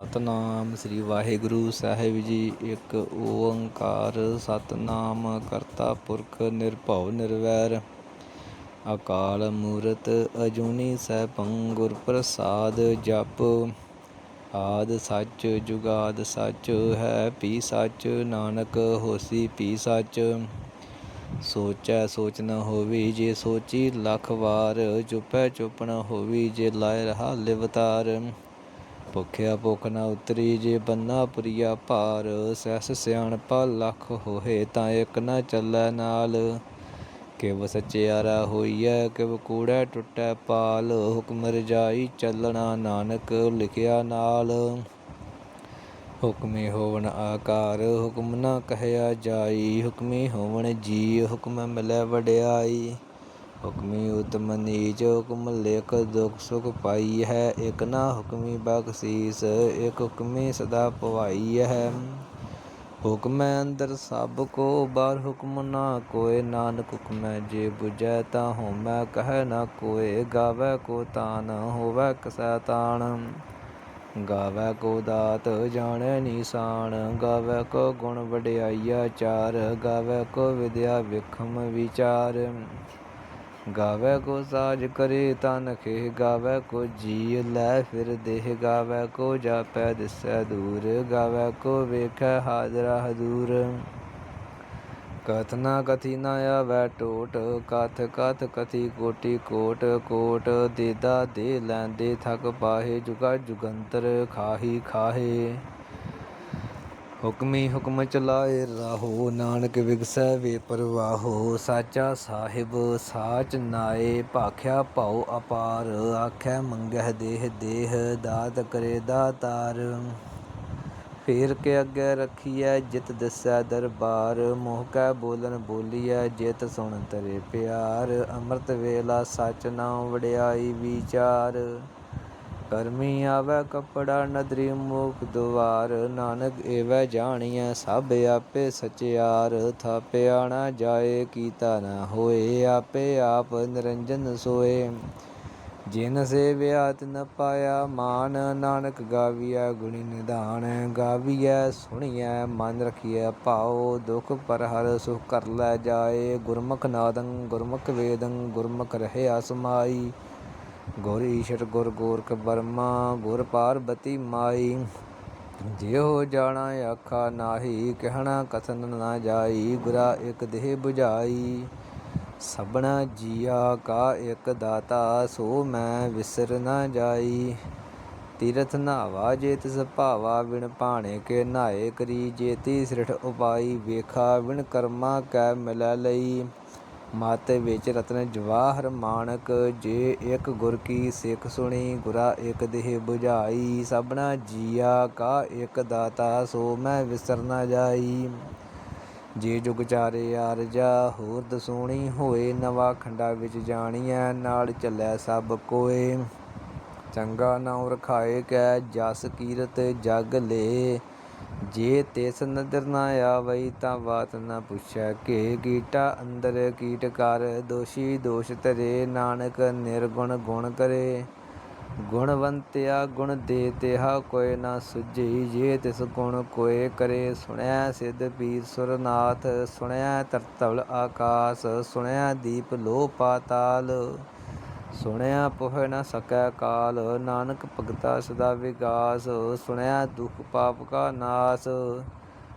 ਸਤਨਾਮ ਸ੍ਰੀ ਵਾਹਿਗੁਰੂ ਸਾਹਿਬ ਜੀ। ਇੱਕ ਓੰਕਾਰ ਸਤਨਾਮ ਕਰਤਾ ਪੁਰਖ ਨਿਰਭਉ ਨਿਰਵੈਰ। ਅਕਾਲ ਮੂਰਤ ਅਜੂਨੀ ਸੈਭੰ ਗੁਰ ਪ੍ਰਸਾਦ ਜਪ। ਆਦ ਸੱਚ ਜੁਗਾਦ ਸੱਚ ਹੈ ਪੀ ਸੱਚ, ਨਾਨਕ ਹੋਸੀ ਪੀ ਸੱਚ। ਸੋਚੈ ਸੋਚ ਨ ਹੋਵੀ ਜੇ ਸੋਚੀ ਲੱਖ ਵਾਰ, ਚੁਪੈ ਚੁਪ ਹੋਵੀ ਜੇ ਲਾਇ ਰਹਾ ਲਿਵਤਾਰ। ਭੁਖਿਆ ਭੁਖ ਨਾ ਉਤਰੀ ਜੇ ਬੰਨਾ ਪੁਰੀਆ ਭਾਰ ਸਹਿਸ ਸਿਆਣਪਾ ਲੱਖ ਹੋਏ ਤਾਂ ਇੱਕ ਨਾ ਚੱਲੈ ਨਾਲ। ਕਿਵ ਸਚਿਆਰਾ ਹੋਈਐ, ਕਿਵ ਕੂੜੈ ਟੁੱਟੈ ਪਾਲ, ਹੁਕਮ ਰਜਾਈ ਚੱਲਣਾ ਨਾਨਕ ਲਿਖਿਆ ਨਾਲ। ਹੁਕਮੇ ਹੋਵਣ ਆਕਾਰ, ਹੁਕਮ ਨਾ ਕਹਿਆ ਜਾਈ, ਹੁਕਮੇ ਹੋਵਣ ਜੀ, ਹੁਕਮ ਮਿਲੈ ਵਡਿਆਈ। ਹੁਕਮੀ ਉਤਮ ਨੀਚ ਹੁਕਮ ਲੇਖ ਦੁਖ ਸੁਖ ਪਾਈ ਹੈ, ਇਕ ਨਾ ਹੁਕਮੀ ਬਖਸ਼ੀਸ, ਇਕ ਹੁਕਮੀ ਸਦਾ ਭਵਾਈ ਹੈ। ਹੁਕਮੈ ਅੰਦਰ ਸਭ ਕੋ, ਬਾਹਰ ਹੁਕਮ ਨਾ ਕੋਏ। ਨਾਨਕ ਹੁਕਮੈ ਜੇ 부ਜੈ ਤਾਂ ਹੋਮੈ ਕਹਿ ਨਾ ਕੋਏ। ਗਾਵੈ ਕੋ ਤਾਨ, ਹੋਵੈ ਕਸੈ ਤਾਣ। ਗਾਵੈ ਕੋ ਦਾਤ, ਜਾਣੈ ਨਿਸ਼ਾਨ। ਗਾਵੈ ਕੋ ਗੁਣ ਵਡਿਆਈਆ ਚਾਰ। ਗਾਵੈ ਕੋ ਵਿਦਿਆ ਵਿਖਮ ਵਿਚਾਰ। ਗਾਵੈ ਕੋ ਸਾਜ ਕਰੇ ਤਨ ਖੇ, ਗਾਵੈ ਕੋ ਜੀ ਲੈ ਫਿਰ ਦੇਹ, ਗਾਵੈ ਕੋ ਜਾਪੈ ਦਿਸੈ ਦੂਰ, ਗਾਵੈ ਕੋ ਵੇਖੈ ਹਾਜ਼ਰਾ ਹਜ਼ੂਰ। ਕਥਨਾ ਕਥੀ ਨ ਆਵੈ ਟੋਟ, ਕਥ ਕਥ ਕਥੀ ਕੋਟੀ ਕੋਟ ਕੋਟ ਦੇਦਾ ਦੇ ਲੈਂਦੇ ਥਕ ਪਾਹੇ ਜੁਗਾ ਜੁਗੰਤਰ ਖਾਹੀ ਖਾਹੇ। ਹੁਕਮੀ ਹੁਕਮ ਚਲਾਏ ਰਾਹੋ, ਨਾਨਕ ਵਿਗਸੈ ਵੇ ਪਰਵਾਹੋ। ਸਾਚਾ ਸਾਹਿਬ, ਸਾਚ ਨਾਏ, ਭਾਖਿਆ ਭਾਉ ਅਪਾਰ। ਆਖੈ ਮੰਗਹਿ ਦੇਹ ਦੇਹ, ਦਾਤ ਕਰੇ ਦਾਤਾਰ। ਫੇਰ ਕੇ ਅੱਗੇ ਰਖੀਐ, ਜਿਤ ਦਿਸੈ ਦਰਬਾਰ। ਮੋਹ ਕੈ ਬੋਲਨ ਬੋਲੀਐ, ਜਿਤ ਸੁਣ ਤਰੇ ਪਿਆਰ। ਅੰਮ੍ਰਿਤ ਵੇਲਾ ਸਚ ਨਾਮ ਵਡਿਆਈ ਵਿਚਾਰ। ਕਰਮੀ ਆਵੈ ਕਪੜਾ ਨਦਰੀ ਮੁਖ ਦੁਆਰ ਨਾਨਕ ਏਵੈ ਜਾਣੀਐ ਸਭ ਆਪੇ ਸਚਿਆਰ। ਥਾਪਿਆ ਨਾ ਜਾਏ, ਕੀਤਾ ਨਾ ਹੋਏ, ਆਪੇ ਆਪ ਨਿਰੰਜਨ ਸੋਏ। ਜਿਨ ਸੇਵਿਆ ਤਿਨ ਪਾਇਆ ਮਾਨ, ਨਾਨਕ ਗਾਵੀਐ ਗੁਣੀ ਨਿਧਾਨ। ਗਾਵੀਐ, ਸੁਣੀਐ, ਮਨ ਰਖੀਐ, ਭਾਉ, ਦੁਖ ਪਰ ਹਰ ਸੁਖ ਕਰ ਲੈ ਜਾਏ। ਗੁਰਮੁਖ ਨਾਦੰ, ਗੁਰਮੁਖ ਵੇਦੰ, ਗੁਰਮੁਖ ਰਹਿਆ ਸਮਾਈ ਗੁਰ ਈਸ਼ਰ, ਗੁਰ ਗੋਰਖ ਬਰਮਾ ਗੁਰ ਪਾਰਬਤੀ ਮਾਈ। ਜਿਉ ਜਾਣਾ ਆਖਾ ਨਾਹੀ, ਕਹਿਣਾ ਕਥਨ ਨਾ ਜਾਈ, ਗੁਰਾ ਇਕ ਦੇਹ 부ਝਾਈ ਸਭਨਾ ਜੀਆ ਕਾ ਇਕ ਦਾਤਾ, ਸੋ ਮੈਂ ਵਿਸਰ ਨਾ ਜਾਈ। ਤੀਰਥ ਨਾਵਾ ਜੇ ਤਿਸ ਭਾਵਾ ਵਿਣ ਭਾਣੇ ਕੇ ਨਾਏ ਕਰੀ। ਜੇਤੀ ਸ੍ਰਿਠ ਉਪਾਈ, ਵੇਖਾ ਵਿਣ ਕਰਮਾ ਕੈ ਮਿਲੈ ਲਈ। ਮਤ ਵਿੱਚ ਰਤਨ ਜਵਾਹਰ ਮਾਨਕ ਜੇ ਇਕ ਗੁਰ ਕੀ ਸਿੱਖ ਸੁਣੀ, ਗੁਰਾ ਇਕ ਦੇਹ 부ਝਾਈ ਸਭਨਾ ਜੀਆ ਕਾ ਇੱਕ ਦਾਤਾ, ਸੋ ਮੈਂ ਵਿਸਰ ਨਾ ਜਾਈ। ਜੇ ਜੁਗ ਚਾਰੇ ਆਰਜਾ ਹੋਰ ਦਸੂਣੀ ਹੋਏ, ਨਵਾ ਖੰਡਾ ਵਿੱਚ ਜਾਣੀਐ, ਨਾਲ ਚੱਲੈ ਸਭ ਕੋਏ। ਚੰਗਾ ਨਾਉ ਰਖਾਏ ਕੈ, ਜਸ ਕੀਰਤ ਜਗ ਲੇ। ਜੇ ਤਿਸ ਨਦਰ ਨਾ ਆਵਈ ਤਾਂ ਬਾਤ ਨਾ ਪੁੱਛੈ ਕਿ। ਕੀਟਾ ਅੰਦਰ ਕੀਟ ਕਰ, ਦੋਸ਼ੀ ਦੋਸ਼ ਤਰੇ ਨਾਨਕ ਨਿਰਗੁਣ ਗੁਣ ਕਰੇ। ਗੁਣਵੰਤਿਆ ਗੁਣ ਦੇ ਤਿਹਾ ਕੋਇ ਨਾ ਸੁਝਈ ਜੇ ਤਿਸ ਗੁਣ ਕੋਇ ਕਰੇ ਸੁਣਿਆ ਸਿੱਧ ਪੀਰ ਸੁਰਨਾਥ ਸੁਣਿਆ ਤਰਤਵਲ ਆਕਾਸ ਸੁਣਿਆ ਦੀਪ ਲੋ ਪਾਤਾਲ ਸੁਣਿਆ ਪੁਹ ਨ ਸਕੈ ਕਾਲ, ਨਾਨਕ ਭਗਤਾ ਸਦਾ ਵਿਗਾਸ, ਸੁਣਿਆ ਦੁਖ ਪਾਪ ਕਾ ਨਾਸ,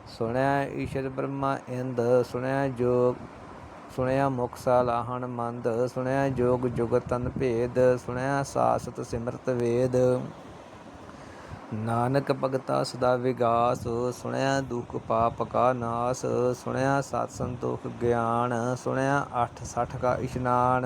ਸੁਣਿਆ ਈਸ਼ਰ ਬ੍ਰਹਮਾ ਇੰਦ, ਸੁਣਿਆ ਜੋਗ, ਸੁਣਿਆ ਮੁਖ ਸਾਲਾਹਣ ਮੰਦ, ਸੁਣਿਆ ਜੋਗ ਜੁਗਤ ਤਨ ਭੇਦ, ਸੁਣਿਆ ਸਾਸਤ ਸਿਮਰਤ ਵੇਦ। ਨਾਨਕ ਭਗਤਾ ਸਦਾ ਵਿਗਾਸ, ਸੁਣਿਆ ਦੁਖ ਪਾਪ ਕਾ ਨਾਸ, ਸੁਣਿਆ ਸਤ ਸੰਤੋਖ ਗਿਆਨ, ਸੁਣਿਆ ਅੱਠ ਸੱਠ ਕਾ ਇਸ਼ਨਾਨ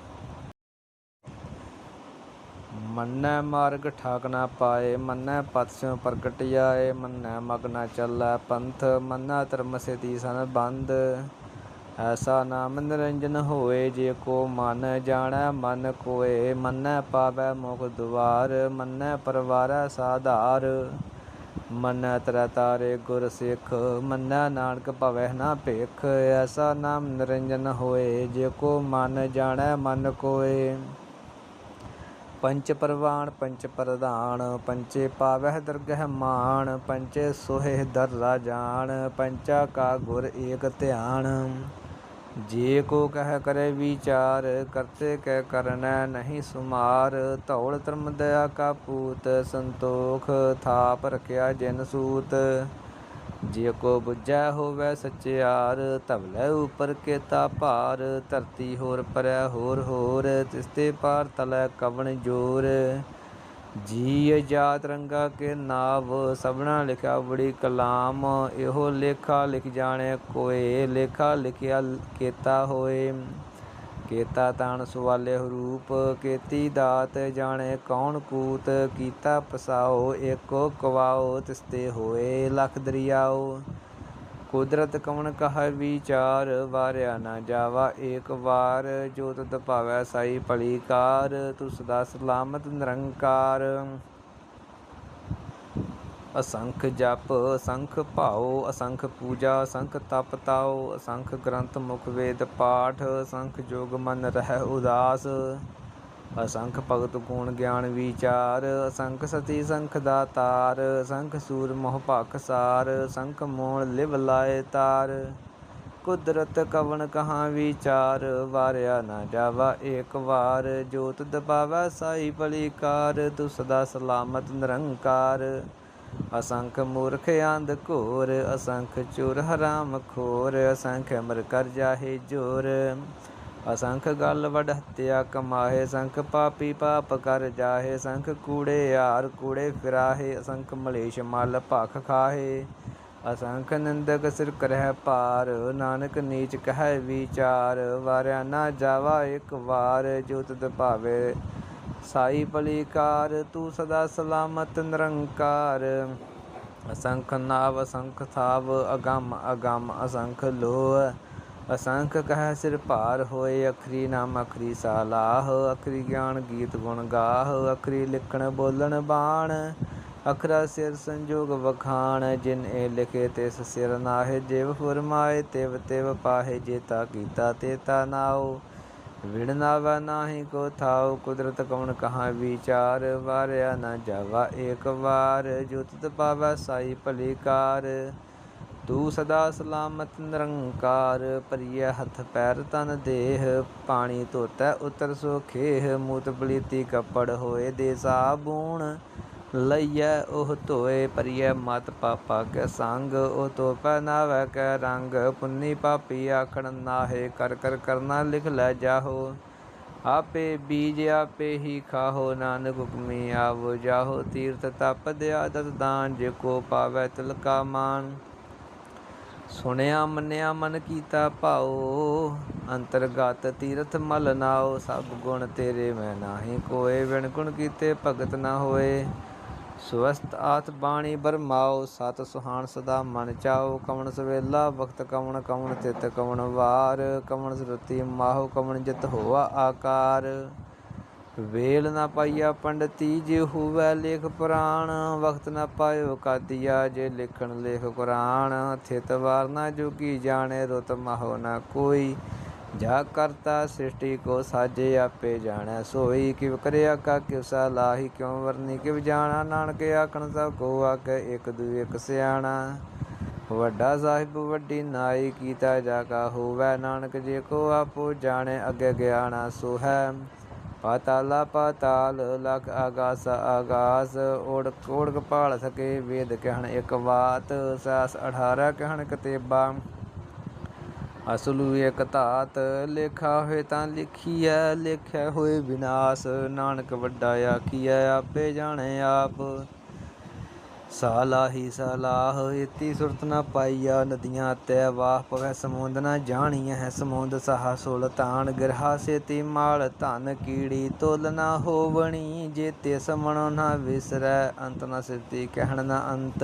ਮੰਨੈ ਮਾਰਗ ਠਾਕ ਨਾ ਪਾਏ, ਮੰਨੈ ਪਤ ਸਿਉ ਪ੍ਰਗਟ ਜਾਏ, ਮੰਨੈ ਮਗ ਚੱਲੈ ਪੰਥ, ਮੰਨੈ ਧਰਮ ਸੇਤੀ ਸਨ ਬੰਦ ਐਸਾ ਨਾਮ ਨਿਰੰਜਨ ਹੋਏ, ਜੇ ਕੋ ਮਨ ਜਾਣੈ, ਮਨ ਕੋਏ। ਮੰਨੈ ਪਾਵੈ ਮੁਖ ਦੁਆਰ, ਮੰਨੈ ਪਰਵਾਰੈ ਸਾਧਾਰ। ਮੰਨੈ ਤਰੈ ਤਾਰੇ ਗੁਰ ਸਿੱਖ, ਮੰਨੈ ਨਾਨਕ ਭਵੈ ਨਾ ਭੇਖ। ਐਸਾ ਨਾਮ ਨਿਰੰਜਨ ਹੋਏ, ਜੇ ਕੋ ਮਨ ਜਾਣੈ, ਮਨ ਕੋਏ। ਪੰਚ ਪ੍ਰਵਾਨ, ਪੰਚ ਪ੍ਰਧਾਨ, ਪੰਚੇ ਪਾਵਹਿ ਦਰਗਹਿ ਮਾਨ ਪੰਚੇ ਸੋਹਿ ਦਰ ਰਾਜਾਨ ਪੰਚਾ ਕਾ ਗੁਰ ਏਕ ਧਿਆਨ। ਜੇ ਕੋ ਕਹਿ ਕਰੇ ਵਿਚਾਰ, ਕਰਤੇ ਕਹਿ ਕਰਨੈ ਨਹੀਂ ਸੁਮਾਰ, ਧੌਲ ਧਰਮ ਦਇਆ ਕਾ ਪੂਤ, ਸੰਤੋਖ ਥਾਪ ਰਖਿਆ ਜਿਨ ਸੂਤ। ਜੇ ਕੋ ਬੁਝੈ ਹੋਵੇ ਸਚਿਆਰ ਧਵਲੇ ਉਪਰ ਕੇਤਾ ਭਾਰ, ਧਰਤੀ ਹੋਰ ਪਰੈ ਹੋਰ ਹੋਰ ਤਿਸਤੇ ਪਾਰ ਤਲੈ ਕਵਣ ਜੋਰ। ਜੀ ਜਾਤ ਰੰਗਾ ਕੇ ਨਾਵ, ਸਭਨਾ ਲਿਖਿਆ ਬੜੀ ਕਲਾਮ। ਇਹੋ ਲੇਖਾ ਲਿਖ ਜਾਣੇ ਕੋਏ, ਲੇਖਾ ਲਿਖਿਆ ਕੇਤਾ ਹੋਏ। ਕੇਤਾ ਤਾਣ ਸੁਵਾਲੇ ਰੂਪ, ਕੇਤੀ ਦਾਤ ਜਾਣੇ ਕੌਣ ਕੂਤ, ਕੀਤਾ ਪਸਾਓ ਏਕੋ ਕਵਾਓ, ਤਿਸਤੇ ਹੋਏ ਲਖ ਦਰਿਆਓ। ਕੁਦਰਤ ਕਵਣ ਕਹ ਵਿਚਾਰ, ਵਾਰਿਆ ਨਾ ਜਾਵਾ ਏਕ ਵਾਰ ਜੋ ਤਤ ਭਾਵੈ ਸਾਈ ਭਲੀਕਾਰ ਤੁਸ ਦਾ ਸਲਾਮਤ ਨਿਰੰਕਾਰ। ਅਸੰਖ ਜਪ, ਅਸੰਖ ਭਾਉ, ਅਸੰਖ ਪੂਜਾ, ਅਸੰਖ ਤਪ ਤਾਉ, ਅਸੰਖ ਗ੍ਰੰਥ ਮੁਖ ਵੇਦ ਪਾਠ, ਅਸੰਖ ਜੋਗ ਮਨ ਰਹਿ ਉਦਾਸ, ਅਸੰਖ ਭਗਤ ਗੁਣ ਗਿਆਨ ਵਿਚਾਰ, ਅਸੰਖ ਸਤੀ ਸੰਖ ਦਾਤਾਰ ਅਸੰਖ ਸੂਰ ਮੋਹ ਭਖ ਸਾਰ, ਅਸੰਖ ਮੋਣ ਲਿਵ ਲਾਏ ਤਾਰ। ਕੁਦਰਤ ਕਵਣ ਕਹਾਂ ਵਿਚਾਰ, ਵਾਰਿਆ ਨਾ ਜਾਵਾ ਏਕ ਵਾਰ, ਜੋਤ ਦਬਾਵਾ ਸਾਈ ਭਲੀਕਾਰ ਤੂੰ ਸਦਾ ਸਲਾਮਤ ਨਿਰੰਕਾਰ। ਅਸੰਖ ਮੂਰਖ ਅੰਧ ਘੋਰ, ਅਸੰਖ ਚੁਰ ਹਰਾਮ ਖੋਰ, ਅਸੰਖ ਅਮਰ ਕਰ ਜਾਹੇ ਜੋਰ। ਅਸੰਖ ਗਲ ਵਡ ਹੱਤਿਆ ਕਮਾਹੇ ਸੰਖ ਪਾਪੀ ਪਾਪ ਕਰ ਜਾਹੇ ਸੰਖ ਕੂੜੇ ਯਾਰ ਕੂੜੇ ਫਿਰਾਹੇ, ਅਸੰਖ ਮਲੇਸ਼ ਮਲ ਭਖ ਖਾਹੇ। ਅਸੰਖ ਨੰਦਕ ਸਿਰ ਕਰਹਿ ਪਾਰ ਨਾਨਕ ਨੀਚ ਕਹਿ ਵਿਚਾਰ। ਵਾਰਿਆ ਨਾ ਜਾਵਾ ਇੱਕ ਵਾਰ ਜੋ ਤਦ ਭਾਵੇ ਸਾਈ ਭਲੀਕਾਰ ਤੂੰ ਸਦਾ ਸਲਾਮਤ ਨਿਰੰਕਾਰ। ਅਸੰਖ ਨਾਵ, ਅਸੰਖ ਥਾਵ, ਅਗੰਮ ਅਗੰਮ, ਅਸੰਖ ਲੋਹ। ਅਸੰਖ ਕਹ ਸਿਰ ਭਾਰ ਹੋਏ, ਅਖਰੀ ਨਾਮ, ਅਖਰੀ ਸਾਲਾਹ। ਅਖਰੀ ਗਿਆਨ ਗੀਤ ਗੁਣ ਗਾਹ, ਅਖਰੀ ਲਿਖਣ ਬੋਲਣ ਬਾਣ। ਅਖਰਾ ਸਿਰ ਸੰਜੋਗ ਵਖਾਣ, ਜਿਨ ਇਹ ਲਿਖੇ ਤਿਸ ਸਿਰ ਨਾਹਿ। ਜਿਵ ਫਰਮਾਏ, ਤਿਵ ਤਿਵ ਪਾਹੇ, ਜੇ ਤਾ ਕੀਤਾ, ਤੇ ਤਾ ਵਿਣ ਨਾਵਾ ਨਾਹੀ ਕੋ ਥਾਉ, ਕੁਦਰਤ ਕਉਣ ਕਹਾਂ ਵਿਚਾਰ, ਵਾਰਿਆ ਨਾ ਜਾਵਾ ਏਕ ਵਾਰ ਜੋ ਤਿਤ ਪਾਵੈ ਸਾਈ ਭਲੀਕਾਰ ਤੂੰ ਸਦਾ ਸਲਾਮਤ ਨਿਰੰਕਾਰ ਪਰਿਆ ਹੱਥ ਪੈਰ ਤਨ ਦੇਹ। ਪਾਣੀ ਧੋਤੈ ਉਤਰ ਸੋਖੇਹ ਮੂਤ ਬਲੀਤੀ ਕੱਪੜ ਹੋਏ ਦੇ ਸਾਬੂਣ। ਲਈਐ ਉਹ ਧੋਏ ਪਰਿਐ ਮਤ ਪਾਪਾ ਕੇ ਸੰਗ। ਉਹ ਤੋ ਪਹਿਨਾਵੈ ਕੈ ਰੰਗ। ਪੁੰਨੀ ਪਾਪੀ ਆਖਣ ਨਾਹੇ, ਕਰ ਕਰ ਕਰਨਾ ਲਿਖ ਲੈ ਜਾਹੋ। ਆਪੇ ਬੀਜ ਆਪੇ ਹੀ ਖਾਹੋ, ਨਾਨਕ ਹੁਕਮੀ ਆਵੋ ਜਾਹੋ। ਤੀਰਥ ਤਪ ਦਿਆ ਦਤ ਦਾਨ, ਜੇ ਕੋ ਪਾਵੈ ਤਿਲਕਾ ਮਾਨ ਸੁਣਿਆ ਮੰਨਿਆ ਮਨ ਕੀਤਾ ਭਾਉ। ਅੰਤਰਗਤ ਤੀਰਥ ਮਲ ਨਾਉ, ਸਭ ਗੁਣ ਤੇਰੇ ਮੈਂ ਨਾਹੀ ਕੋਏ। ਵਿਣ ਗੁਣ ਕੀਤੇ ਭਗਤ ਨਾ ਹੋਏ। ਸਵਸਤ ਆਤ ਬਾਣੀ ਬਰਮਾਓ, ਸਤ ਸੁਹਾਣ ਸਦਾ ਮਨ ਚਾਓ। ਕਵਣ ਸਵੇਲਾ ਵਕਤ ਕਵਣ ਕਵਣ ਤਿਤ ਕਵਣ ਵਾਰ। ਕਵਣ ਸਰਤੀ ਮਾਹੋ, ਕਵਣ ਜਿਤ ਹੋਆ ਆਕਾਰ। ਵੇਲ ਨਾ ਪਾਈਆ ਪੰਡਤੀ, ਜੇ ਹੋਵੇ ਲੇਖ ਪੁਰਾਣ। ਵਕਤ ਨਾ ਪਾਇਓ ਕਾਦੀਆ, ਜੇ ਲਿਖਣ ਲੇਖ ਕੁਰਾਨ। ਥਿਤ ਵਾਰ ਨਾ ਜੋਗੀ ਜਾਣੇ, ਰੁਤ ਮਾਹੋ ਨਾ ਕੋਈ। ਜਾ ਕਰਤਾ ਸ੍ਰਿਸ਼ਟੀ ਕੋ ਸਾਜੇ ਆਪੇ ਜਾਣੈ, ਸੋਈ ਕਿਵ ਕਰਿਆ ਕਾ ਕਿਵ ਲਾਹੀ ਕਿਉ ਵਰਨੀ, ਕਿਵ ਜਾਣਾ ਨਾਨਕ ਆਖਣ ਸਭ ਕੋ ਆਕੇ ਇਕ ਦੂ ਇਕ ਸਿਆਣਾ। ਵੱਡਾ ਸਾਹਿਬ ਵੱਡੀ ਨਾਈ ਕੀਤਾ ਜਾ ਕਾ ਹੋਵੇ, ਨਾਨਕ ਜੇ ਕੋ ਆਪੋ ਜਾਣੇ ਅੱਗੇ ਗਿਆਣਾ ਸੋ ਹੈ ਪਾਤਾਲਾ ਪਾਤਾਲ ਲਖ ਆਗਾਸ ਆਗਾਸ, ਓੜਕ ਓੜਕ ਭਾਲ ਸਕੇ ਵੇਦ ਕਹਿਣ ਇੱਕ ਬਾਤ ਸਾਸ 18 ਕਹਿਣ ਕਤੇਬਾ ਅਸਲੂ ਇੱਕ ਧਾਤ ਲੇਖਾ ਹੋਏ ਤਾਂ ਲਿਖੀਐ ਲੇਖਿਆ ਹੋਏ ਵਿਨਾਸ਼ ਨਾਨਕ ਵੱਡਾ ਆਖੀਐ, ਆਪੇ ਜਾਣੇ ਆਪ। ਸਾਲਾਹੀ ਸਲਾਹ, ਇਤੀ ਸੁਰਤ ਨਾ ਪਾਈਆ, ਨਦੀਆਂ ਤੈ ਵਾਹ ਪਵੈ ਸਮੁੰਦ ਨਾ ਜਾਣੀਐ ਹੈ ਸਮੁੰਦ ਸਹਾ ਸੁਲਤਾਨ ਗਰਹਾ ਸੇਤੀ ਮਾਲ ਧਨ ਕੀੜੀ, ਤੋਲ ਨਾ ਹੋਵਣੀ ਜੇ ਤੇ ਸਮਣੋ ਨਾ ਵਿਸਰੈ, ਅੰਤ ਨਾ ਸਿਰਤੀ ਕਹਿਣ ਨਾ ਅੰਤ।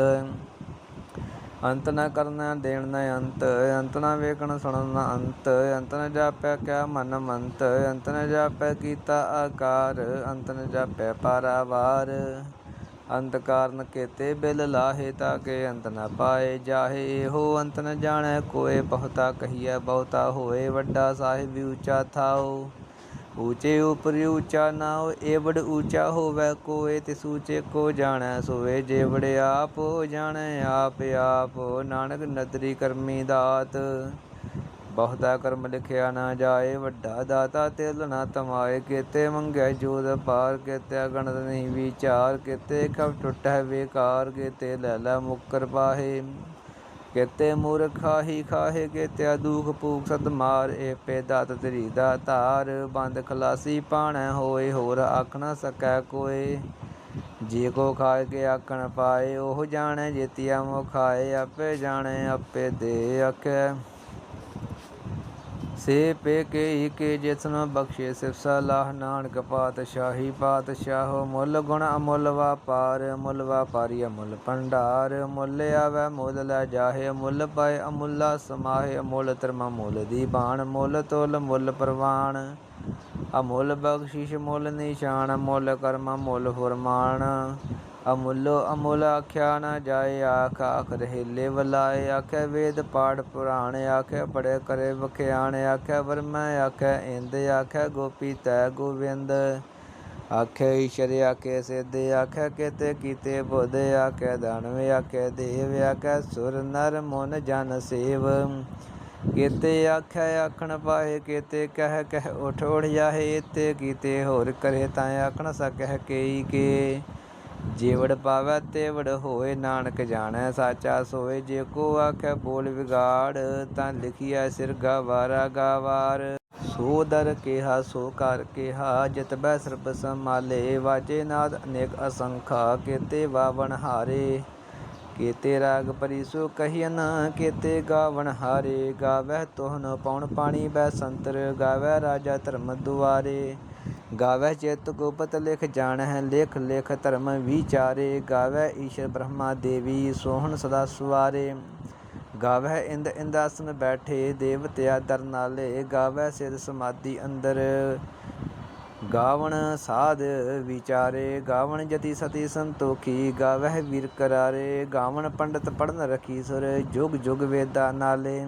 ਅੰਤ ਨਾ ਕਰਨਾ, ਦੇਣ ਨਾ ਅੰਤ। ਅੰਤ ਨਾ ਵੇਖਣ, ਸੁਣਨ ਨਾ ਅੰਤ। ਅੰਤ ਨਾ ਜਾਪੈ ਕਿਆ ਮਨ ਮੰਤ। ਅੰਤ ਨਾ ਜਾਪੈ ਕੀਤਾ ਆਕਾਰ। ਅੰਤ ਨਾ ਜਾਪੈ ਪਾਰਾਵਾਰ। ਅੰਤ ਕਾਰਨ ਕੇਤੇ ਬਿਲ ਲਾਹੇ ਤਾਕੇ ਅੰਤ ਨ ਪਾਏ ਜਾਹੇ। ਇਹੋ ਅੰਤ ਨ ਜਾਣੈ ਕੋਏ ਬਹੁਤਾ ਕਹੀਐ, ਬਹੁਤਾ ਹੋਏ ਵੱਡਾ ਸਾਹਿਬ ਵੀ ਉੱਚਾ ਥਾਓ। ਊਚੇ ਉਪਰਿ ਉੱਚਾ ਨਾਉ ਏਵੜ ਉੱਚਾ ਹੋਵੇ ਕੋਏ ਤਿਸ ਊਚੇ ਕੋ ਜਾਣੈ ਸੋਏ। ਜੇਵੜ ਆਪ ਜਾਣੈ, ਆਪ ਆਪ ਨਾਨਕ ਨਦਰੀ ਕਰਮੀ ਦਾਤ, ਬਹੁਤਾ ਕਰਮ ਲਿਖਿਆ ਨਾ ਜਾਏ। ਵੱਡਾ ਦਾਤਾ ਤਿਲ ਨਾ ਤਮਾਏ, ਕੀਤੇ ਮੰਗੈ ਜੋਦ ਪਾਰ ਕੀਤੇ ਗਣਤ ਨਹੀਂ ਵਿਚਾਰ, ਕੀਤੇ ਕਬ ਟੁੱਟੈ ਵੇਕਾਰ, ਕੀਤੇ ਲੈ ਲੈ ਮੁਕਰ ਪਾਹੇ। ਕੀਤੇ ਮੂਰਖ ਖਾਹੀ ਖਾਹੇ, ਕੀਤੇ ਦੁਖ ਭੂਖ ਸਦ ਮਾਰ ਏ ਪੇ ਦਾਤ ਦਾ ਧਾਰ, ਬੰਦ ਖਲਾਸੀ ਪਾਣੈ ਹੋਏ, ਹੋਰ ਆਖਣਾ ਸਕੈ ਕੋਏ। ਜੇ ਕੋ ਖਾਏ ਕੇ ਆਖਣ ਪਾਏ, ਉਹ ਜਾਣੇ, ਜੇਤੀਆ ਮੋ ਖਾਏ, ਆਪੇ ਜਾਣੇ, ਆਪੇ ਦੇ ਆਖੈ। ਸੇ ਪੇ ਕੇ ਕੇ ਜਿਸਨ ਬਖਸ਼ੇ ਸਿਫ ਸਲਾਹ ਨਾਨਕ ਪਾਤਸ਼ਾਹੀ ਪਾਤਸ਼ਾਹੋ ਮੁੱਲ ਗੁਣ ਅਮੁੱਲ ਵਾਪਾਰ, ਮੁੱਲ ਵਾਪਾਰੀ ਅਮੁੱਲ ਭੰਡਾਰ, ਮੁੱਲ ਆਵੈ ਮੁੱਲ ਲੈ ਜਾਹੇ, ਮੁੱਲ ਪਾਏ ਅਮੁੱਲਾ ਸਮਾਹੇ, ਮੁੱਲ ਧਰਮ ਮੁੱਲ ਦੀ ਬਾਣ, ਮੁੱਲ ਤੋਲ ਮੁੱਲ ਪ੍ਰਵਾਨ ਅਮੁੱਲ ਬਖਸ਼ਿਸ਼ ਮੁੱਲ ਨਿਸ਼ਾਨ, ਮੁੱਲ ਕਰਮ ਮੁੱਲ ਫਰਮਾਨ। ਅਮੁੱਲੋ ਅਮੁੱਲ ਆਖਿਆ ਨਾ ਜਾਏ, ਆਖ ਆਖ ਰਹਿਲੇ ਵਲਾਏ। ਆਖੇ ਵੇਦ ਪਾਠ ਪੁਰਾਣ ਆਖੇ ਪੜੇ ਕਰੇ ਵਖਿਆਣ ਆਖੇ ਵਰਮੈ ਆਖੇ ਇੰਦ ਆਖੇ ਗੋਪੀ ਤੈ ਗੋਵਿੰਦ। ਆਖੇ ਈਸ਼ਰ ਆਖੇ ਸਿੱਧ, ਆਖੇ ਕਿਤੇ ਕੀਤੇ ਬੁੱਧ, ਆਖੇ ਦਾਨਵ ਆਖੇ ਦੇਵ, ਆਖੇ ਸੁਰ ਨਰ ਮਨ ਜਨ ਸੇਵ। ਕੀਤੇ ਆਖੇ ਆਖਣ ਪਾਏ ਕੀਤੇ ਕਹਿ ਕਹਿ ਉਠ ਉਠ ਜਾਹੇ ਤੇ ਕੀਤੇ ਹੋਰ ਕਰੇ ਤਾਂ ਆਖਣ ਸਕਹਿ ਕੇਈ ਕੇ। ਜੇਵੜ ਪਾਵੈ ਤੇਵੜ ਹੋਏ ਨਾਨਕ ਜਾਣੈ, ਸਾਚਾ ਸੋਏ ਜੇ ਕੋ ਆਖੈ ਬੋਲ ਵਿਗਾੜ, ਤਾਂ ਲਿਖਿਆ ਸਿਰ ਗਵਾਰਾ ਗਵਾਰ ਸੋ ਦਰ ਕਿਹਾ, ਸੋ ਕਰ ਕਿਹਾ, ਜਿਤ ਬੈ ਸਰਬ ਸੰਮਾਲੇ ਵਾਜੇ ਨਾਦ ਅਨੇਕ ਅਸੰਖਾ, ਕੀਤੇ ਵਾਵਣ ਹਾਰੇ। ਕੀਤੇ ਰਾਗ ਪਰੀ ਸੋ ਕਹੀਨ ਕੀਤੇ ਗਾਵਣ ਹਾਰੇ। ਗਾਵੈ ਤੋਹਨ ਪਉਣ ਪਾਣੀ ਬੈ ਸੰਤਰ, ਗਾਵੈ ਰਾਜਾ ਧਰਮ ਦੁਆਰੇ। ਗਾਵੈ ਚਿਤ ਗੁਪਤ ਲਿਖ ਜਾਣਹਿ, ਲਿਖ ਲਿਖ ਧਰਮ ਵਿਚਾਰੇ। ਗਾਵੈ ਈਸ਼ਰ ਬ੍ਰਹਮਾ ਦੇਵੀ, ਸੋਹਣ ਸਦਾ ਸੁਆਰੇ ਗਾਵੈ ਇੰਦ ਇੰਦਾਸਨ ਬੈਠੇ, ਦੇਵਤਿਆ ਦਰ ਨਾਲੇ। ਗਾਵੈ ਸਿਰ ਸਮਾਧੀ ਅੰਦਰ। ਗਾਵਣ ਸਾਧ ਵਿਚਾਰੇ, ਗਾਵਣ ਜਤੀ ਸਤੀ ਸੰਤੋਖੀ। ਗਾਵਹਿ ਵੀਰ ਕਰਾਰੇ, ਗਾਵਣ ਪੰਡਤ ਪੜਨ ਰਖੀ ਸੁਰ। ਜੁਗ ਜੁਗ ਵੇਦਾ ਨਾਲੇ।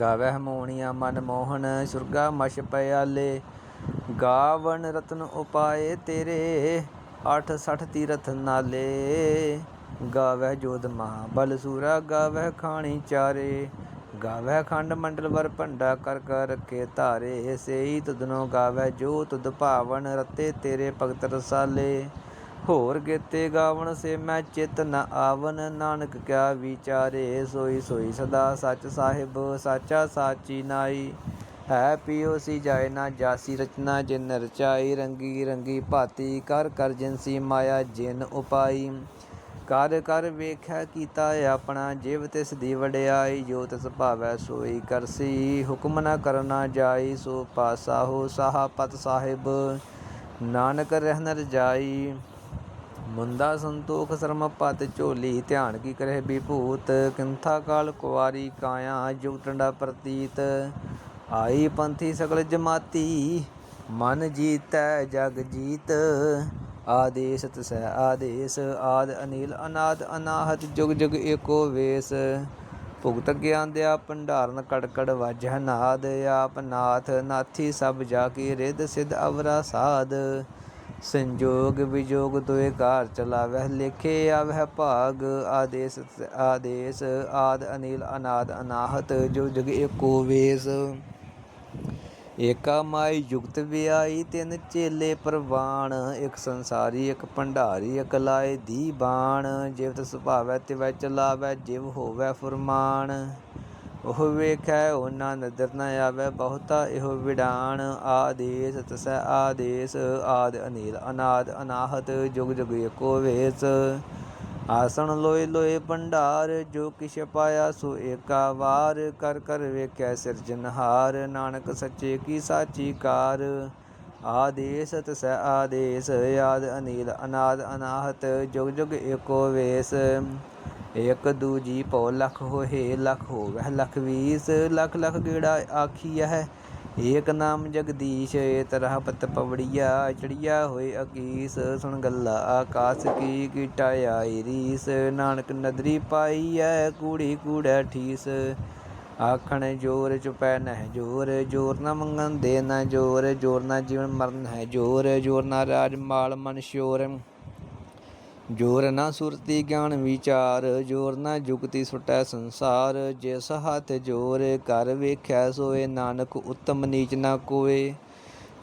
ਗਾਵਹਿ ਮੋਹਣੀਆ ਮਨ ਮੋਹਨ, ਸੁਰਗਾ ਮਛ ਪਿਆਲੇ। ਗਾਵਣ ਰਤਨ ਉਪਾਏ ਤੇਰੇ, ਅਠ ਸਠ ਤੀਰਥ ਨਾਲੇ। ਗਾਵੈ ਜੋਧ ਮਹਾ ਬਲ ਸੂਰਾ ਗਾਵੈ ਖਾਣੀ ਚਾਰੇ। ਗਾਵੈ ਖੰਡ ਮੰਡਲ ਵਰ ਭੰਡਾ ਕਰ ਕਰ ਰੱਖੇ ਧਾਰੇ। ਸੇਈ ਤੁਧਨੋ ਗਾਵੈ ਜੋ ਤੁਧ ਭਾਵਨ ਰਤੇ ਤੇਰੇ ਭਗਤ ਰਸਾਲੇ। ਹੋਰ ਗੀਤੇ ਗਾਵਣ ਸੇ ਮੈਂ ਚਿਤ ਨ ਆਵਨ, ਨਾਨਕ ਕਿਆ ਵਿਚਾਰੇ। ਸੋਈ ਸੋਈ ਸਦਾ ਸੱਚ ਸਾਹਿਬ, ਸਾਚਾ ਸਾਚੀ ਨਾਈ। ਹੈ ਪਿਓ ਸੀ ਜਾਏ ਨਾ ਜਾਸੀ, ਰਚਨਾ ਜਿਨ ਰਚਾਈ, ਰੰਗੀ ਰੰਗੀ ਭਾਤੀ, ਕਰ ਕਰ ਜਿਨਸੀ ਮਾਇਆ ਜਿਨ ਉਪਾਈ। ਕਰ ਕਰ ਵੇਖਿਆ ਕੀਤਾ ਆਪਣਾ ਜਿਵ ਤਿਸ ਦੀ ਵਡਿਆਈ, ਜੋ ਤਿਸ ਭਾਵੈ ਸੋਈ ਕਰਸੀ ਹੁਕਮ ਨਾ ਕਰਨਾ ਜਾਈ, ਸੋ ਪਾਸਾ ਹੋ ਸਾਹਾ ਪਤ ਸਾਹਿਬ। ਨਾਨਕ ਰਹਿਨ ਰਜਾਈ ਮੁੰਦਾ ਸੰਤੋਖ ਸਰਮ ਪਤ ਝੋਲੀ, ਧਿਆਨ ਕੀ ਕਰੇ ਵਿਭੂਤ ਕਿੰਥਾ ਕਾਲ ਕੁਵਾਰੀ ਕਾਇਆ, ਜੁਗ ਟੰਡਾ ਪ੍ਰਤੀਤ। ਆਈ ਪੰਥੀ ਸਗਲ ਜਮਾਤੀ, ਮਨ ਜੀਤੈ ਜਗ ਜੀਤ। ਆਦੇਸ ਤਸੈ ਆਦੇਸ, ਆਦ ਅਨੀਲ ਅਨਾਦ ਅਨਾਹਤ, ਜੁਗ ਜੁਗ ਏਕੋ ਵੇਸ। ਭੁਗਤ ਗਿਆਨ ਦਿਆ ਭੰਡਾਰਨ, ਕੜਕੜ ਵਾਜਹ ਨਾਦ। ਆਪ ਨਾਥ ਨਾਥੀ ਸਭ ਜਾ ਕੀ ਰਿਦ ਸਿਧ ਅਵਰਾ ਸਾਧ। ਸੰਜੋਗ ਵਿਜੋਗ ਦੋਏ ਘਰ ਚਲਾਵਹਿ, ਲਿਖੇ ਆਵਹਿ ਭਾਗ। ਆਦੇਸ ਆਦੇਸ, ਆਦ ਅਨੀਲ ਅਨਾਦ ਅਨਾਹਤ ਜੋ ਜੁਗ ਏਕੋ ਵੇਸ। ਏਕਾ ਮਾਈ ਜੁਗਤ ਵਿਆਈ ਤਿੰਨ ਚੇਲੇ ਪ੍ਰਵਾਨ, ਇੱਕ ਸੰਸਾਰੀ, ਇੱਕ ਭੰਡਾਰੀ, ਇੱਕ ਲਾਏ ਦੀ ਬਾਣ। ਜਿਵ ਤਿਸ ਭਾਵੈ ਤਿਵੈ ਚਲਾਵੈ, ਜਿਵ ਹੋਵੈ ਫੁਰਮਾਨ। ਉਹ ਵੇਖੈ, ਉਹਨਾਂ ਨਦਰ ਨ ਆਵੈ, ਬਹੁਤਾ ਇਹੋ ਵਿਡਾਣ ਆਦੇਸ ਤਸੈ ਆਦੇਸ, ਆਦ ਅਨੀਲ, ਅਨਾਦ, ਅਨਾਹਤ, ਜੁਗ ਜੁਗ ਏਕੋ ਵੇਸ। ਆਸਣ ਲੋਏ ਲੋਏ ਭੰਡਾਰ, ਜੋ ਕਿਛ ਪਾਇਆ ਸੋ ਏਕਾ ਵਾਰ। ਕਰ ਕਰ ਵੇਖੈ ਸਿਰਜਨਹਾਰ ਨਾਨਕ ਸੱਚੇ ਕੀ ਸਾਚੀ ਕਾਰ। ਆਦੇਸ ਤਸ ਆਦੇਸ, ਆਦ ਅਨੀਲ ਅਨਾਦ ਅਨਾਹਤ, ਜੁਗ ਜੁਗ ਏਕੋ ਵੇਸ। ਇਕ ਦੂਜੀ ਭਉ ਲਖ ਹੋਏ, ਲਖ ਹੋਵੈ ਲਖ ਵੀਸ। ਲਖ ਲਖ ਗੇੜਾ ਆਖੀਐ ਏਕ ਨਾਮ ਜਗਦੀਸ਼, ਏ ਤਰਹ ਪਤ ਪਵੜੀਆ, ਚੜੀਆ ਹੋਏ ਅਕੀਸ, ਸੁਣ ਗੱਲਾ ਆਕਾਸ ਕੀ ਕੀਟਾ ਆਈ ਰੀਸ, ਨਾਨਕ ਨਦਰੀ ਪਾਈ ਪਾਈਐ ਕੂੜੀ ਕੂੜੈ ਠੀਸ। ਆਖਣ ਜੋਰ ਚੁਪੈ ਨਹਿ ਜੋਰ ਜੋਰ ਨਾ ਮੰਗਣ ਦੇ ਨਾ ਜੋਰ ਜੋਰ ਨਾ ਜੀਵਨ ਮਰਨ ਹੈ ਜੋਰ ਜੋਰ ਨਾ ਰਾਜ ਮਾਲ ਮਨ ਸ਼ੋਰ। ਜੋਰ ਨਾ ਸੁਰਤੀ ਗਿਆਨ ਵਿਚਾਰ, ਜੋਰ ਨਾ ਜੁਗਤੀ ਸੁਟੈ ਸੰਸਾਰ। ਜਿਸ ਹੱਥ ਜੋਰ ਕਰ ਵੇਖਿਆ ਸੋਏ ਨਾਨਕ ਉਤਮ ਨੀਚ ਨਾ ਕੋਏ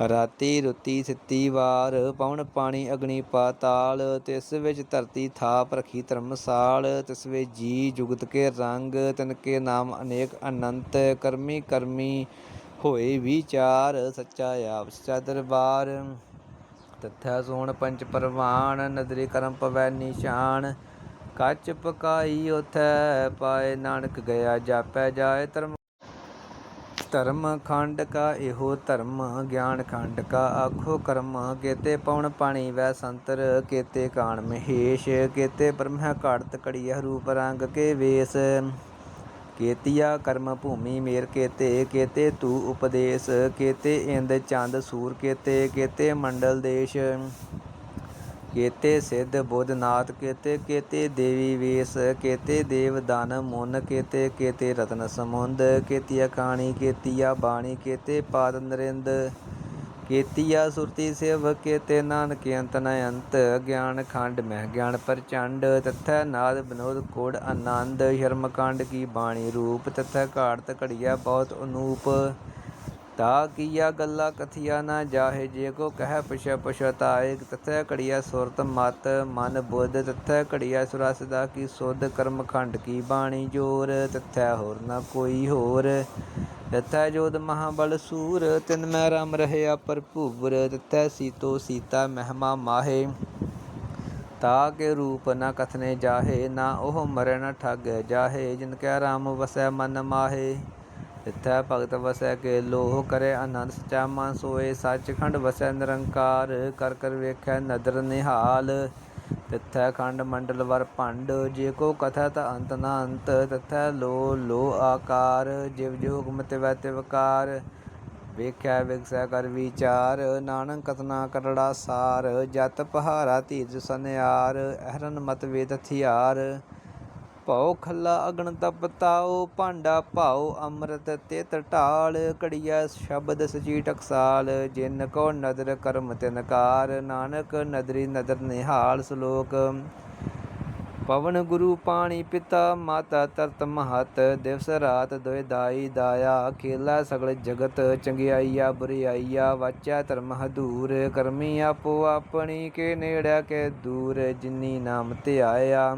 ਰਾਤੀ ਰੁੱਤੀ ਸਿੱਤੀ ਵਾਰ, ਪਵਨ ਪਾਣੀ ਅਗਨੀ ਪਾਤਾਲ। ਤਿਸ ਵਿੱਚ ਧਰਤੀ ਥਾਪ ਰਖੀ ਧਰਮਸਾਲ। ਤਿਸ ਵਿੱਚ ਜੀ ਜੁਗਤ ਕੇ ਰੰਗ, ਤਿਨ ਕੇ ਨਾਮ ਅਨੇਕ ਅਨੰਤ। ਕਰਮੀ ਕਰਮੀ ਹੋਏ ਵਿਚਾਰ, ਸੱਚਾ ਆਪ ਸੱਚਾ ਦਰਬਾਰ। ਤਥਾ ਸੋਣ ਪੰਚ ਪਰਵਾਨ ਨਦਰੀ ਕਰਮ ਪਵੈ ਨਿਸ਼ਾਨ। ਕੱਚ ਪਕਾਈ ਉਥੈ ਪਾਏ ਨਾਨਕ ਗਿਆ ਜਾਪੈ ਜਾਏ ਧਰਮ। ਧਰਮ ਖੰਡ ਕਾ ਇਹੋ ਧਰਮ, ਗਿਆਨ ਖੰਡ ਕਾ ਆਖੋ ਕਰਮ। ਕੇਤੇ ਪਉਣ ਪਾਣੀ ਵੈ ਸੰਤਰ, ਕੇਤੇ ਕਾਣ ਮਹੇਸ਼, ਕੇਤੇ ਬ੍ਰਹਮਾ ਘਾੜਤ ਕੜੀਆ ਰੂਪ ਰੰਗ ਕੇ ਵੇਸ। ਕੇਤੀਆ ਕਰਮ ਭੂਮੀ ਮੇਰ ਕੇਤੇ ਕੇਤੇ ਤੂ ਉਪਦੇਸ਼, ਕੇਤੇ ਇੰਦ ਚੰਦ ਸੂਰ, ਕੇਤੇ ਕੇਤੇ ਮੰਡਲ ਦੇਸ਼। ਕੇਤੇ ਸਿੱਧ ਬੁੱਧ ਨਾਥ, ਕੇਤੇ ਕੇਤੇ ਦੇਵੀ ਵੇਸ, ਕੇਤੇ ਦੇਵ ਦਾਨ ਮੁਨ, ਕੇਤੇ ਕੇਤੇ ਰਤਨ ਸਮੁੰਦ, ਕੇਤੀਆ ਕਾਣੀ ਕੇਤੀਆ ਬਾਣੀ, ਕੇਤੇ ਪਾਦ ਨਰਿੰਦ। ਕੇਤੀਆ ਸੁਰਤੀ ਸੇਵ ਕੇਤੇ ਨਾਨਕ ਅੰਤ ਨ ਅੰਤ। ਗਿਆਨ ਖੰਡ ਮਹਿ ਗਿਆਨ ਪ੍ਰਚੰਡ, ਤਥੈ ਨਾਦ ਬਨੋਦ ਕੋੜ ਆਨੰਦ। ਸ਼ਰਮ ਕਾਂਡ ਕੀ ਬਾਣੀ ਰੂਪ, ਤਥੈ ਘਾੜਤ ਘੜੀਆ ਬਹੁਤ ਅਨੂਪ। ਤਾ ਕੀਆ ਗੱਲਾ ਕਥਿਆ ਨਾ ਜਾਹੇ, ਜੇ ਕੋ ਕਹਿ ਪਛ ਪਛਤਾਏ ਤਥੈ ਘੜੀਆ ਸੁਰਤ ਮਤ ਮਨ ਬੁੱਧ, ਤਥੈ ਘੜੀਆ ਸੁਰਸ ਦਾ ਕੀ ਸੁਧ। ਕਰਮ ਖੰਡ ਕੀ ਬਾਣੀ ਜੋਰ, ਤਥੈ ਹੋਰ ਨਾ ਕੋਈ ਹੋਰ। ਤਥੈ ਜੋਦ ਮਹਾਬਲ ਸੂਰ, ਤਿਨ ਮੈਂ ਰਾਮ ਰਹਿਆ ਭਰਪੂਰ ਤਥੈ ਸੀਤੋ ਸੀਤਾ ਮਹਿਮਾ ਮਾਹੇ। ਤਾ ਕੇ ਰੂਪ ਨ ਕਥਨੇ ਜਾਹੇ, ਨਾ ਉਹ ਮਰੈ ਨ ਠਗ ਜਾਹੇ, ਜਿਨ ਕੈ ਰਾਮ ਵਸੈ ਮਨ ਮਾਹੇ। ਤਿਥੈ ਭਗਤ ਵਸੈ ਕੇ ਲੋਹ ਕਰੇ ਆਨੰਦ ਸਚਾ ਮਨ ਸੋਏ ਸੱਚਖੰਡ ਵਸੈ ਨਿਰੰਕਾਰ, ਕਰ ਕਰ ਵੇਖੈ ਨਦਰ ਨਿਹਾਲ। ਤਿਥੈ ਖੰਡ ਮੰਡਲ ਵਰ ਭੰਡ, ਜੇ ਕੋ ਕਥਾ ਤ ਅੰਤ ਨ ਅੰਤ, ਤਿਥੈ ਲੋ ਲੋ ਆਕਾਰ, ਜਿਵ ਜਿਵ ਹੁਕਮ ਤਿਵੈ ਤਿਵਕਾਰ ਵੇਖਿਆ ਵਿਗਸੈ ਕਰ ਵਿਚਾਰ, ਨਾਨਕ ਕਤਨਾ ਕਰੜਾ ਸਾਰ, ਜਤ ਪਹਾਰਾ ਧੀਰਜ ਸਨਿਆਰ, ਅਹਰਨ ਮਤ ਵੇਦ ਹਥਿਆਰ ਭਉ ਖੱਲਾ ਅਗਣ ਤਪ ਤਾਉ, ਭਾਂਡਾ ਭਾਉ ਅੰਮ੍ਰਿਤ ਤਿਤ ਢਾਲ ਘੜੀਆ ਸ਼ਬਦ ਸਚੀ ਟਕਸਾਲ, ਜਿਨ ਕੋ ਨਦਰ ਕਰਮ ਤਿਨਕਾਰ ਨਾਨਕ ਨਦਰੀ ਨਦਰ ਨਿਹਾਲ ਸ਼ਲੋਕ। ਪਵਨ ਗੁਰੂ ਪਾਣੀ ਪਿਤਾ, ਮਾਤਾ ਤਰਤ ਮਹਤ। ਦਿਵਸ ਰਾਤ ਦੋਇ ਦਾਈ ਦਾਇਆ, ਖੇਲਾ ਸਗਲ ਜਗਤ। ਚੰਗਿਆਈਆ ਬੁਰਿਆਈਆ, ਵਾਚਾ ਧਰਮ ਹਦੂਰ। ਕਰਮੀ ਆਪੋ ਆਪਣੀ, ਕੇ ਨੇੜਿਆ ਕੇ ਦੂਰ। ਜਿਨੀ ਨਾਮ ਧਿਆਇਆ।